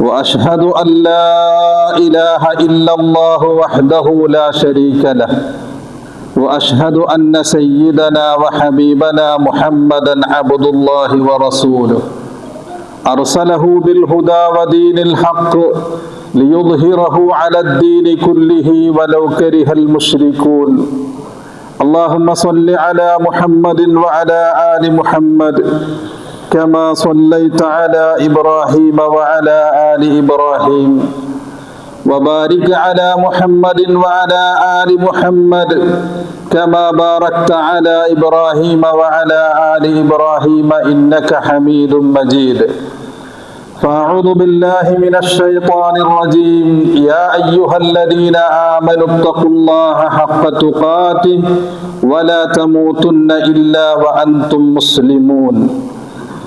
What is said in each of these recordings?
وأشهد أن لا إله إلا الله وحده لا شريك له. وأشهد أن سيدنا وحبيبنا محمدا عبد الله ورسوله. أرسله بالهدى ودين الحق ليظهره على الدين كله ولو كره المشركون. اللهم صل على محمد وعلى آل محمد كما صليت على إبراهيم وعلى آل إبراهيم. وبارك على محمد وعلى آل محمد كما باركت على إبراهيم وعلى آل إبراهيم إنك حميد مجيد. فأعوذ بالله من الشيطان الرجيم. يا أيها الذين آمنوا اتقوا الله حق تقاته ولا تموتن إلا وأنتم مسلمون.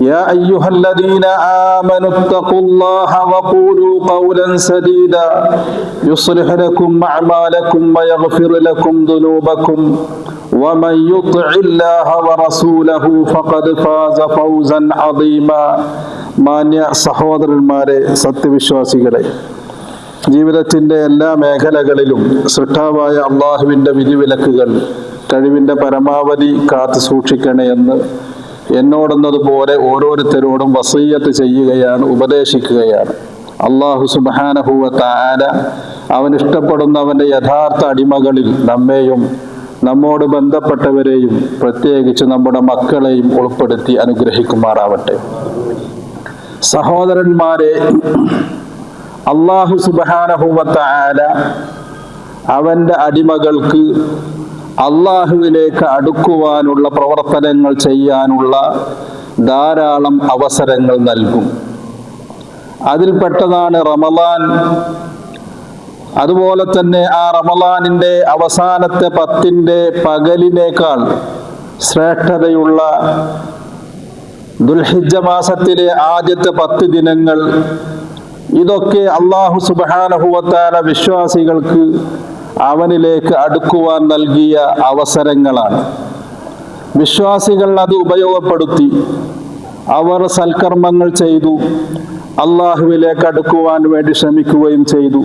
يا ايها الذين امنوا اتقوا الله وقولوا قولا سديدا يصلح لكم اعمالكم ويغفر لكم ذنوبكم ومن يطع الله ورسوله فقد فاز فوزا عظيما മാന്യ സഹോദരന്മാരെ സത്യവിശ്വാസികളെ ജീവിതത്തിൻ്റെ എല്ലാ മേഖലകളിലും സൃഷ്ടാവായ അള്ളാഹുവിൻ്റെ വിധിവിലക്കുകൾ കഴിവിൻ്റെ പരമാവധി കാത്തു സൂക്ഷിക്കണേ എന്ന് എന്നോടെന്നതുപോലെ ഓരോരുത്തരോടും വസീയത്ത് ചെയ്യുകയാണ് ഉപദേശിക്കുകയാണ്. അള്ളാഹു സുബാനഹുവ താര അവൻ ഇഷ്ടപ്പെടുന്നവന്റെ യഥാർത്ഥ അടിമകളിൽ നമ്മെയും നമ്മോട് ബന്ധപ്പെട്ടവരെയും പ്രത്യേകിച്ച് നമ്മുടെ മക്കളെയും ഉൾപ്പെടുത്തി അനുഗ്രഹിക്കുമാറാവട്ടെ. സഹോദരന്മാരെ അള്ളാഹു സുബാനഹുവ താര അവന്റെ അടിമകൾക്ക് അള്ളാഹുവിലേക്ക് അടുക്കുവാനുള്ള പ്രവർത്തനങ്ങൾ ചെയ്യാനുള്ള ധാരാളം അവസരങ്ങൾ നൽകും. അതിൽപ്പെട്ടതാണ് റമലാൻ അതുപോലെ തന്നെ ആ റമലാനിന്റെ അവസാനത്തെ പത്തിന്റെ പകലിനേക്കാൾ ശ്രേഷ്ഠതയുള്ള ദുൽഹിജ മാസത്തിലെ ആദ്യത്തെ പത്ത് ദിനങ്ങൾ. ഇതൊക്കെ അള്ളാഹു സുബാനഹുവത്താല വിശ്വാസികൾക്ക് അവനിലേക്ക് അടുക്കുവാൻ നൽകിയ അവസരങ്ങളാണ്. വിശ്വാസികൾ അത് ഉപയോഗപ്പെടുത്തി. അവർ സൽക്കർമ്മങ്ങൾ ചെയ്തു. അള്ളാഹുവിലേക്ക് അടുക്കുവാൻ വേണ്ടി ശ്രമിക്കുകയും ചെയ്തു.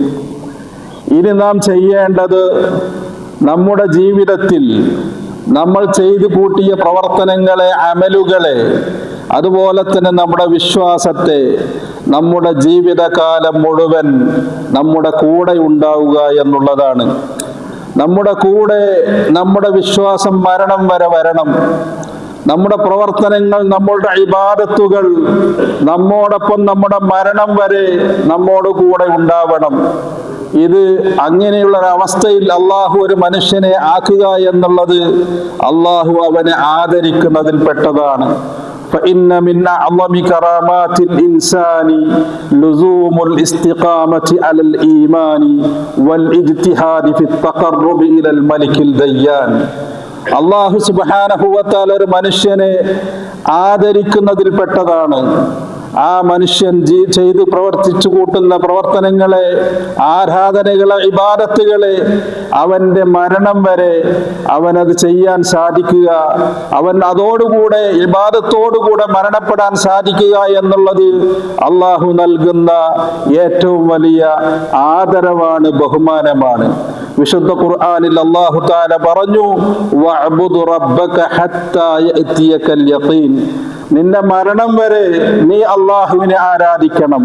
ഇനി നാം ചെയ്യേണ്ടത് നമ്മുടെ ജീവിതത്തിൽ നമ്മൾ ചെയ്തു കൂട്ടിയ പ്രവർത്തനങ്ങളെ അമലുകളെ അതുപോലെ തന്നെ നമ്മുടെ വിശ്വാസത്തെ നമ്മുടെ ജീവിതകാലം മുഴുവൻ നമ്മുടെ കൂടെ ഉണ്ടാവുക എന്നുള്ളതാണ്. നമ്മുടെ കൂടെ നമ്മുടെ വിശ്വാസം മരണം വരെ വരണം. നമ്മുടെ പ്രവർത്തനങ്ങൾ നമ്മളുടെ ഇബാദത്തുകൾ നമ്മോടൊപ്പം നമ്മുടെ മരണം വരെ നമ്മോട് കൂടെ ഉണ്ടാവണം. ഇത് അങ്ങനെയുള്ള ഒരു അവസ്ഥയിൽ അള്ളാഹു ഒരു മനുഷ്യനെ ആക്കുക എന്നുള്ളത് അള്ളാഹു അവനെ ആദരിക്കുന്നതിൽ പെട്ടതാണ്. فإن من أعظم كرامات الإنسان لزوم الاستقامة على الإيمان والاجتهاد في التقرب إلى الملك الديان അള്ളാഹു സുബാനഹുവത്താൽ ഒരു മനുഷ്യനെ ആദരിക്കുന്നതിൽ പെട്ടതാണ് ആ മനുഷ്യൻ ജീ ചെയ്ത് പ്രവർത്തിച്ചു കൂട്ടുന്ന പ്രവർത്തനങ്ങളെ ആരാധനകളെ ഇബാദത്തുകളെ അവന്റെ മരണം വരെ അവനത് ചെയ്യാൻ സാധിക്കുക. അവൻ അതോടുകൂടെ ഇബാദത്തോടുകൂടെ മരണപ്പെടാൻ സാധിക്കുക എന്നുള്ളത് അള്ളാഹു നൽകുന്ന ഏറ്റവും വലിയ ആദരവാണ് ബഹുമാനമാണ്. വിശുദ്ധ ഖുർആനിൽ അള്ളാഹു താല പറഞ്ഞു നിന്റെ മരണം വരെ നീ അള്ളാഹുവിനെ ആരാധിക്കണം.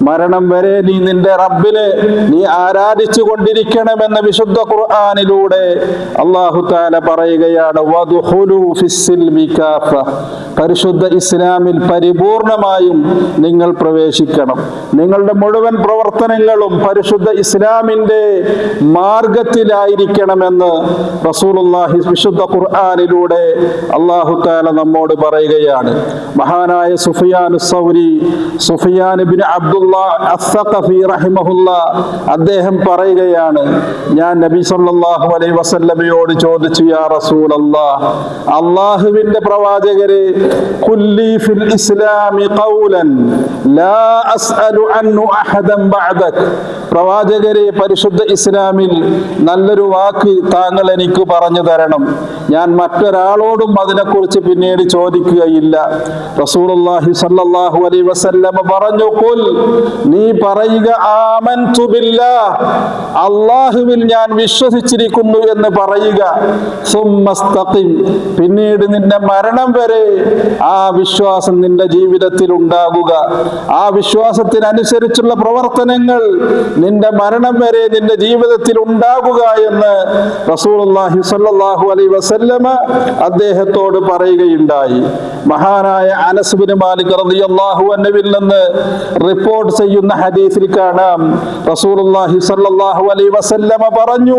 മരണം വരെ നീ നിന്റെ റബ്ബിനെ നീ ആരാധിച്ചു കൊണ്ടിരിക്കണമെന്ന് വിശുദ്ധ ഖുർആാനിലൂടെ അള്ളാഹു താല പറയുകയാണ്. പരിശുദ്ധ ഇസ്ലാമിൽ പരിപൂർണമായും നിങ്ങൾ പ്രവേശിക്കണം നിങ്ങളുടെ മുഴുവൻ പ്രവർത്തനങ്ങളും പരിശുദ്ധ ഇസ്ലാമിന്റെ മാർഗത്തിലായിരിക്കണമെന്ന് റസൂലുള്ളാഹി വിശുദ്ധ ഖുർആാനിലൂടെ അള്ളാഹു താല നമ്മോട് പറയുകയാണ് മഹാനായ സുഫിയാൻ സൗരി സുഫിയാൻ ബിൻ റഹിമഹുല്ല അദ്ദേഹം പറയുകയാണ് ഞാൻ നബി സല്ലല്ലാഹു അലൈഹി വസല്ലമയോട് ചോദിച്ചു യാ റസൂലല്ലാഹ് അള്ളാഹുവിന്റെ പ്രവാചകരെ കുല്ലി ഫിൽ ഇസ്ലാമി ഖൗലൻ ലാ അസ്അലു അൻഹു അഹദൻ ബഅദക്. പ്രവാചകരെ പരിശുദ്ധ ഇസ്ലാമിൽ നല്ലൊരു വാക്ക് താങ്കൾ എനിക്ക് പറഞ്ഞു തരണം. ഞാൻ മറ്റൊരാളോടും അതിനെക്കുറിച്ച് പിന്നീട് ചോദിക്കുകയില്ല. റസൂലുള്ളാഹി സ്വല്ലല്ലാഹു അലൈഹി വസല്ലമ പറഞ്ഞു കൊൽ നീ പറയുക ആമൻതു ബില്ലാഹ്. അള്ളാഹുവിൽ ഞാൻ വിശ്വസിച്ചിരിക്കുന്നു എന്ന് പറയുക. പിന്നീട് നിന്റെ മരണം വരെ ആ വിശ്വാസം നിന്റെ ജീവിതത്തിൽ ഉണ്ടാകുക. ആ വിശ്വാസത്തിനനുസരിച്ചുള്ള പ്രവർത്തനങ്ങൾ നിന്റെ മരണം വരെ നിന്റെ ജീവിതത്തിൽ ഉണ്ടാകുക എന്ന് റസൂലുള്ളാഹി സ്വല്ലല്ലാഹു അലൈഹി വസല്ലമ അദ്ദേഹത്തോട് പറയുകയുണ്ടായി. മഹാനായ അനസ് ബിൻ മാലിക് റളിയല്ലാഹു അൻഹുവിൽ നിന്ന് റിപ്പോർട്ട് ചെയ്യുന്ന ഹദീസിൽ കാണാം. റസൂലുള്ളാഹി സ്വല്ലല്ലാഹു അലൈഹി വസല്ലമ പറഞ്ഞു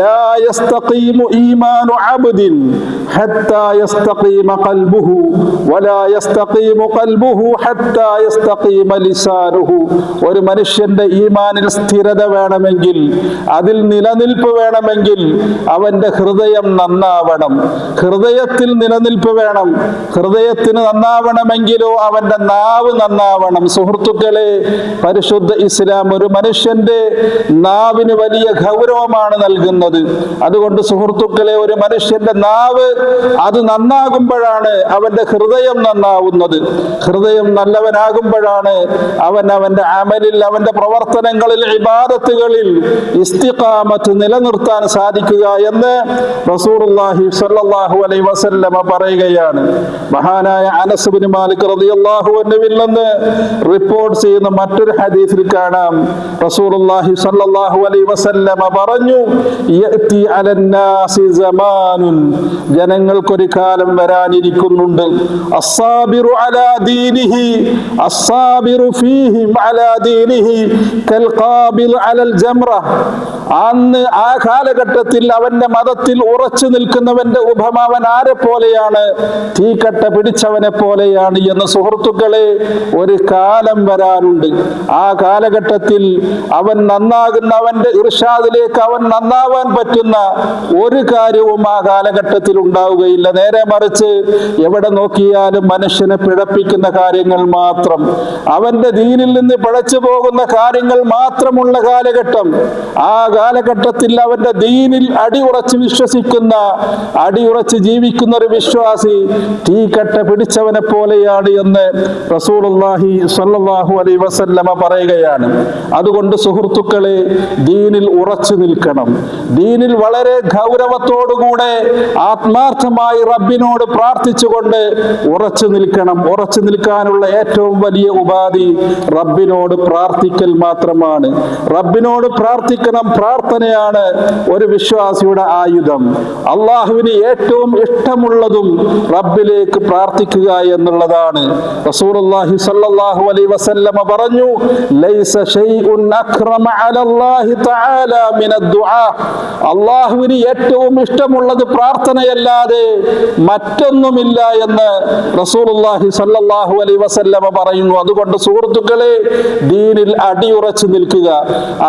ലാ യസ്തഖീമു ഈമാനു അബ്ദിൻ. ഹത്താ يستقيم قلبه ولا يستقيم قلبه حتى يستقيم لسانه. ഒരു മനുഷ്യന്റെ ഈമാനിൽ സ്ഥിരത വേണമെങ്കിൽ അതിൽ നിലനിൽപ്പ് വേണമെങ്കിൽ അവന്റെ ഹൃദയം നന്നാവണം. ഹൃദയത്തിൽ നിലനിൽപ്പ് വേണം. ഹൃദയത്തിന് നന്നാവണമെങ്കിലോ അവന്റെ നാവ് നന്നാവണം. സുഹൃത്തുക്കളെ പരിശുദ്ധ ഇസ്ലാം ഒരു മനുഷ്യന്റെ നാവിന് വലിയ ഗൗരവമാണ് നൽകുന്നത്. അതുകൊണ്ട് സുഹൃത്തുക്കളെ ഒരു മനുഷ്യന്റെ നാവ് അത് നന്നാകുമ്പോഴാണ് അവന്റെ ഹൃദയം നന്നാവുന്നത്. ഹൃദയം നല്ലവനാകുമ്പോഴാണ് അവൻ അവന്റെ അമലിൽ അവന്റെ പ്രവർത്തനങ്ങളിൽ ഇബാദത്തുകളിൽ ഇസ്തിഖാമത്ത് നിലനിർത്താൻ സാധിക്കുക എന്ന് റസൂലുള്ളാഹി സ്വല്ലല്ലാഹു അലൈഹി വസല്ലമ പറയുകയാണ്. മഹാനായ അനസ് ബിൻ മാലിക് റളിയല്ലാഹു നിന്ന് റിപ്പോർട്ട് ചെയ്യുന്ന മറ്റൊരു ഹദീസിൽ കാണാം. റസൂലുള്ളാഹി സ്വല്ലല്ലാഹു അലൈഹി വസല്ലമ പറഞ്ഞു സമാനുൻ. ജനങ്ങൾക്കൊരു കാലം വരാനിരിക്കുന്നുണ്ട്. അസ്സാബിറു അലാ ദീനിഹി അസ്സാബിറു ഫീഹിം അലാ ദീനിഹി കൽ ഖാബിൽ അലൽ ജംറ. അന്ന് ആ കാലഘട്ടത്തിൽ അവന്റെ മതത്തിൽ ഉറച്ചു നിൽക്കുന്നവന്റെ ഉപമ അവൻ ആരെ പോലെയാണ്? തീക്കട്ട പിടിച്ചവനെ പോലെയാണ് എന്ന് സുഹൃത്തുക്കളെ ഒരു കാലം വരാനുണ്ട്. ആ കാലഘട്ടത്തിൽ അവൻ നന്നാകുന്ന അവന്റെ ഇർഷാദിലേക്ക് അവൻ നന്നാവാൻ പറ്റുന്ന ഒരു കാര്യവും ആ കാലഘട്ടത്തിൽ ഉണ്ടാവുകയില്ല. നേരെ മറിച്ച് എവിടെ നോക്കിയാലും മനുഷ്യനെ പിഴപ്പിക്കുന്ന കാര്യങ്ങൾ മാത്രം. അവന്റെ ദീനിൽ നിന്ന് പിഴച്ചു പോകുന്ന കാര്യങ്ങൾ മാത്രമുള്ള കാലഘട്ടം. ആ കാലഘട്ടത്തിൽ അവന്റെ ദീനിൽ അടിയുറച്ച് വിശ്വസിക്കുന്ന അടിയുറച്ച് ജീവിക്കുന്ന ഒരു വിശ്വാസി തീക്കട്ട പിടിച്ചവനെ പോലെയാണ് എന്ന് റസൂലുള്ളാഹി സ്വല്ലല്ലാഹു അലൈഹി വസല്ലമ പറയുകയാണ്. അതുകൊണ്ട് സുഹൃത്തുക്കളെ ദീനിൽ ഉറച്ചു നിൽക്കണം. ദീനിൽ വളരെ ഗൗരവത്തോടുകൂടെ ആത്മാർത്ഥമായി റബ്ബിനോട് പ്രാർത്ഥിച്ചുകൊണ്ട് ഉറച്ചു നിൽക്കണം. ഉറച്ചു നിൽക്കാനുള്ള ഏറ്റവും വലിയ ഉപാധി റബ്ബിനോട് പ്രാർത്ഥിക്കൽ മാത്രമാണ്. റബ്ബിനോട് പ്രാർത്ഥിക്കണം പ്രാർത്ഥനയാണ് ഒരു വിശ്വാസിയുടെ ആയുധം. അള്ളാഹുവിന് ഏറ്റവും ഇഷ്ടമുള്ളതും റബ്ബിലേക്ക് പ്രാർത്ഥിക്കുക എന്നുള്ളതാണ്. റസൂലുള്ളാഹി അലൈഹി വസല്ലമ പറഞ്ഞു ലൈസ അക്റമ അലല്ലാഹി തആല ദുആ. അള്ളാഹുവിന് ഏറ്റവും ഇഷ്ടമുള്ളത് പ്രാർത്ഥനയല്ലാതെ മറ്റൊന്നുമില്ല എന്ന് റസൂലുള്ളാഹി സ്വല്ലല്ലാഹു അലൈഹി വസല്ലമ പറയുന്നു അതുകൊണ്ട് സുഹൃത്തുക്കളെ ദീനിൽ അടിയുറച്ചു നിൽക്കുക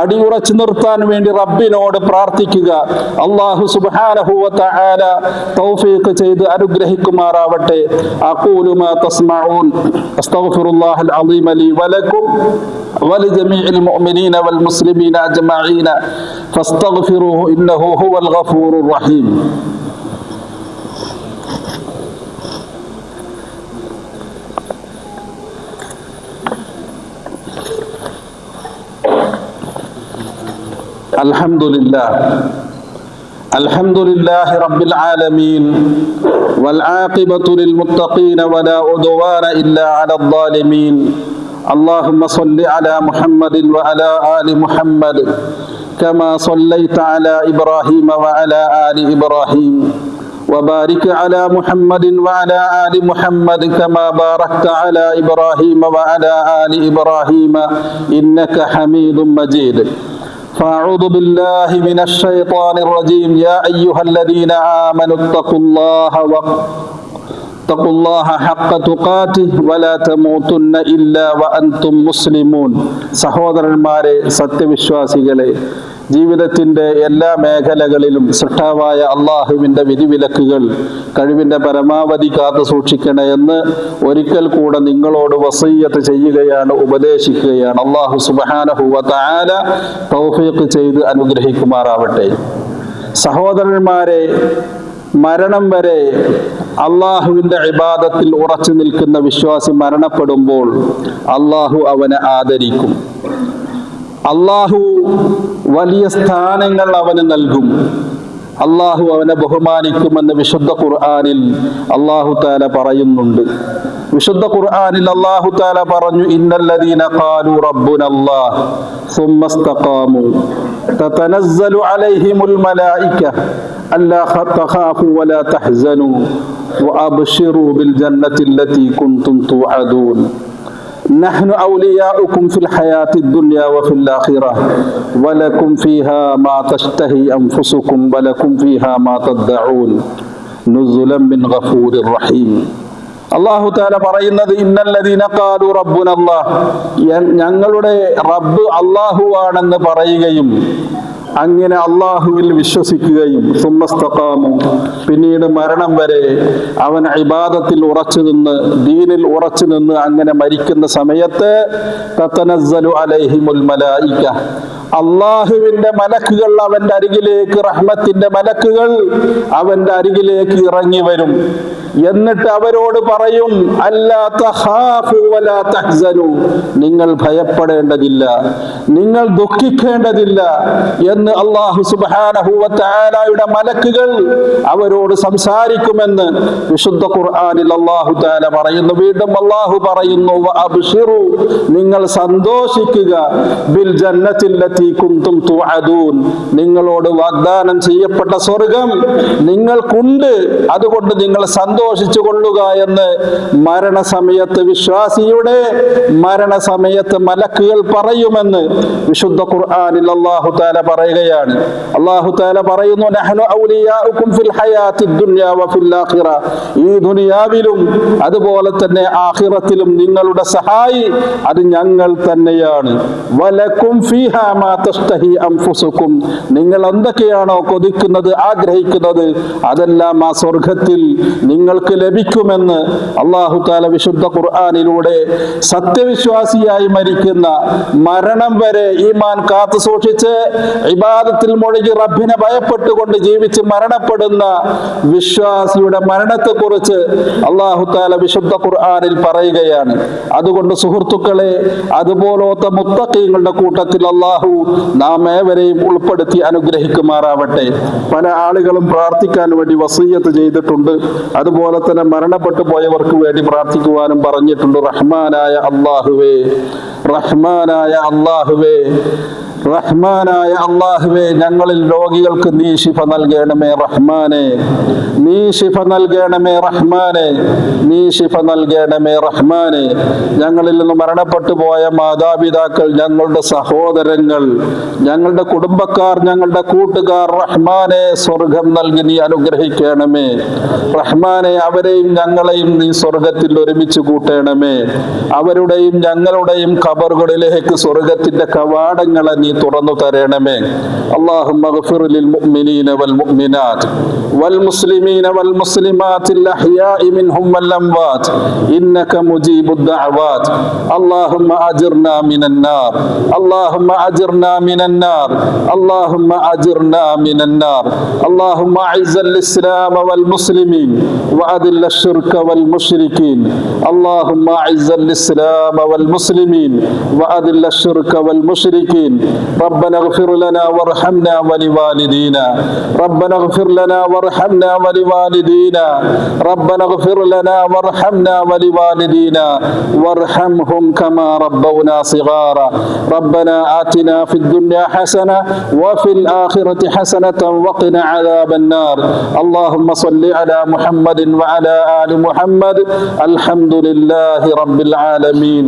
അടിയുറച്ചു നിർത്താൻ വേണ്ടി റബ്ബിനോട് പ്രാർത്ഥിക്കുക അള്ളാഹു സുബ്ഹാനഹു വ തആല തൗഫീഖ് ചെയ്ത് അനുഗ്രഹിക്കുമാറാവട്ടെ അഖൂലു മാ തസ്മഊൻ അസ്തഗ്ഫിറുല്ലാഹൽ അളീം ലി വലക്കും ولجميع المؤمنين والمسلمين أجمعين فاستغفروه إنه هو الغفور الرحيم الحمد لله الحمد لله رب العالمين والعاقبة للمتقين ولا عدوان إلا على الظالمين. اللهم صل على محمد وعلى آل محمد كما صليت على إبراهيم وعلى آل إبراهيم. وبارك على محمد وعلى آل محمد كما باركت على إبراهيم وعلى آل إبراهيم. إنك حميد مجيد. فأعوذ بالله من الشيطان الرجيم يا أيها الذين آمنوا اتقوا الله اتقوا الله حق تقاته ولا تموتن إلا وأنتم مسلمون സഹോദരന്മാരെ സത്യവിശ്വാസികളെ ജീവിതത്തിന്റെ എല്ലാ മേഖലകളിലും സൃഷ്ടാവായ അള്ളാഹുവിന്റെ വിധിവിലക്കുകൾ കഴിവിന്റെ പരമാവധി കാത്തു സൂക്ഷിക്കണമെന്ന് ഒരിക്കൽ കൂടെ നിങ്ങളോട് വസയ്യത്ത് ചെയ്യുകയാണ് ഉപദേശിക്കുകയാണ്. അള്ളാഹു സുബാനഹുവ താല തൗഫീഖ് ചെയ്ത് അനുഗ്രഹിക്കുമാറാവട്ടെ. സഹോദരന്മാരെ മരണം വരെ അള്ളാഹുവിന്റെ ഇബാദത്തിൽ ഉറച്ചു നിൽക്കുന്ന വിശ്വാസി മരണപ്പെടുമ്പോൾ അള്ളാഹു അവനെ ആദരിക്കും. അള്ളാഹു വലിയ സ്ഥാനങ്ങൾ അവന് നൽകും അള്ളാഹു അവനെ ബഹുമാനിക്കുമെന്ന് വിശുദ്ധ ഖുർആാനിൽ അള്ളാഹു താല പറയുന്നുണ്ട് വിശുദ്ധ ഖുർആാനിൽ അള്ളാഹു താല പറഞ്ഞു ഇന്നല്ലദീന ഖാലു റബ്ബുനല്ലാഹ് ثم استقاموا تتنزل عليهم الملائكة ألا تخافوا ولا تحزنوا وأبشروا بالجنة التي كنتم توعدون نحن أولياؤكم في الحياة الدنيا وفي الآخرة ولكم فيها ما تشتهي أنفسكم ولكم فيها ما تدعون نزلا من غفور رحيم അള്ളാഹു താല പറയുന്നത് ഇന്നല്ലദീന കാലു റബ്ബുൻ അള്ളാഹ് ഞങ്ങളുടെ റബ്ബ് അള്ളാഹു ആണെന്ന് പറയുകയും അങ്ങനെ അള്ളാഹുവിൽ വിശ്വസിക്കുകയും സുമ്മസ്തക്കാമു പിന്നീട് മരണം വരെ അവൻ ഇബാദത്തിൽ ഉറച്ചു നിന്ന് ദീനിൽ ഉറച്ചു നിന്ന് അങ്ങനെ മരിക്കുന്ന സമയത്ത് അള്ളാഹുവിന്റെ മലക്കുകൾ അവന്റെ അരികിലേക്ക് റഹ്മത്തിന്റെ മലക്കുകൾ അവന്റെ അരികിലേക്ക് ഇറങ്ങി വരും. എന്നിട്ട് അവരോട് പറയും നിങ്ങൾ ഭയപ്പെടേണ്ടതില്ല നിങ്ങൾ ദുഃഖിക്കേണ്ടതില്ല എന്ന് അള്ളാഹു സുബ്ഹാനഹു വ മലക്കുകൾ അവരോട് സംസാരിക്കുമെന്ന് വിശുദ്ധ ഖുർആാനിൽ അള്ളാഹു താല പറയുന്നു. വീണ്ടും അള്ളാഹു പറയുന്നു അബ്ഷിറു നിങ്ങൾ സന്തോഷിക്കുക. ബിൽ ജന്നത്തില്ലത്തി നിങ്ങളോട് വാഗ്ദാനം ചെയ്യപ്പെട്ട സ്വർഗം നിങ്ങൾക്കുണ്ട്. അതുകൊണ്ട് നിങ്ങൾ സന്തോഷിച്ചു കൊള്ളുക എന്ന് മരണസമയത്ത് വിശ്വാസിയുടെ മരണസമയത്ത് മലക്കുകൾ പറയുമെന്ന് വിശുദ്ധ ഖുർആാനിൽ അള്ളാഹു താല പറയുകയാണ് അള്ളാഹു താല പറയുന്നു ഈ ദുനിയാവിലും അതുപോലെ തന്നെ ആഹിറത്തിലും നിങ്ങളുടെ സഹായി അത് ഞങ്ങൾ തന്നെയാണ്. വലക്കും നിങ്ങൾ എന്തൊക്കെയാണോ കൊതിക്കുന്നത് ആഗ്രഹിക്കുന്നത് അതെല്ലാം ആ സ്വർഗത്തിൽ നിങ്ങൾക്ക് ലഭിക്കുമെന്ന് അള്ളാഹു താല വിശുദ്ധ ഖുർആാനിലൂടെ സത്യവിശ്വാസിയായി മരിക്കുന്ന മരണം വരെ ഈമാൻ കാത്തു സൂക്ഷിച്ച് ഇബാദത്തിൽ മുഴുകി റബ്ബിനെ ഭയപ്പെട്ടുകൊണ്ട് ജീവിച്ച് മരണപ്പെടുന്ന വിശ്വാസിയുടെ മരണത്തെക്കുറിച്ച് അള്ളാഹു താല വിശുദ്ധ ഖുർആാനിൽ പറയുകയാണ്. അതുകൊണ്ട് സുഹൃത്തുക്കളെ അതുപോലത്തെ മുത്തക്കീങ്ങളുടെ കൂട്ടത്തിൽ അള്ളാഹു നാം ഏവരെയും ഉൾപ്പെടുത്തി അനുഗ്രഹിക്കുമാറാവട്ടെ. പല ആളുകളും പ്രാർത്ഥിക്കാൻ വേണ്ടി വസീയത്ത് ചെയ്തിട്ടുണ്ട്. അതുപോലെ തന്നെ മരണപ്പെട്ടു പോയവർക്ക് വേണ്ടി പ്രാർത്ഥിക്കുവാനും പറഞ്ഞിട്ടുണ്ട്. റഹ്മാനായ അള്ളാഹുവേ റഹ്മാനായ അള്ളാഹുവേ റഹ്മാനായ അള്ളാഹുവേ ഞങ്ങളിൽ രോഗികൾക്ക് നീ ശിഫ നൽകണമേ റഹ്മാനെ. നീ ശിഫ നൽകണമേ റഹ്മാനെ. നീ ശിഫ നൽകണമേ റഹ്മാനെ. ഞങ്ങളിൽ നിന്ന് മരണപ്പെട്ടു പോയ മാതാപിതാക്കൾ ഞങ്ങളുടെ സഹോദരങ്ങൾ ഞങ്ങളുടെ കുടുംബക്കാർ ഞങ്ങളുടെ കൂട്ടുകാർ റഹ്മാനെ സ്വർഗം നൽകി നീ അനുഗ്രഹിക്കണമേ. റഹ്മാനെ അവരെയും ഞങ്ങളെയും നീ സ്വർഗത്തിൽ ഒരുമിച്ച് കൂട്ടണമേ. അവരുടെയും ഞങ്ങളുടെയും ഖബറുകളിലേക്ക് സ്വർഗത്തിന്റെ കവാടങ്ങളെ നീ തുറന്നു തരണമേ اللهم اغفر للمؤمنين والمؤمنات والمسلمين والمسلمات الأحياء منهم والأموات إنك مجيب الدعوات اللهم أجرنا من النار اللهم أجرنا من النار اللهم أجرنا من النار اللهم أعز الإسلام والمسلمين وأذل الشرك والمشركين اللهم أعز الإسلام والمسلمين وأذل الشرك والمشركين ربنا اغفر لنا وارحمنا ولوالدينا. ربنا اغفر لنا وارحمنا ولوالدينا. ربنا اغفر لنا وارحمنا ولوالدينا. وارحمهم كما ربونا صغارا. ربنا آتنا في الدنيا حسنة وفي الآخرة حسنة وقنا عذاب النار. اللهم صل على محمد وعلى آل محمد. الحمد لله رب العالمين.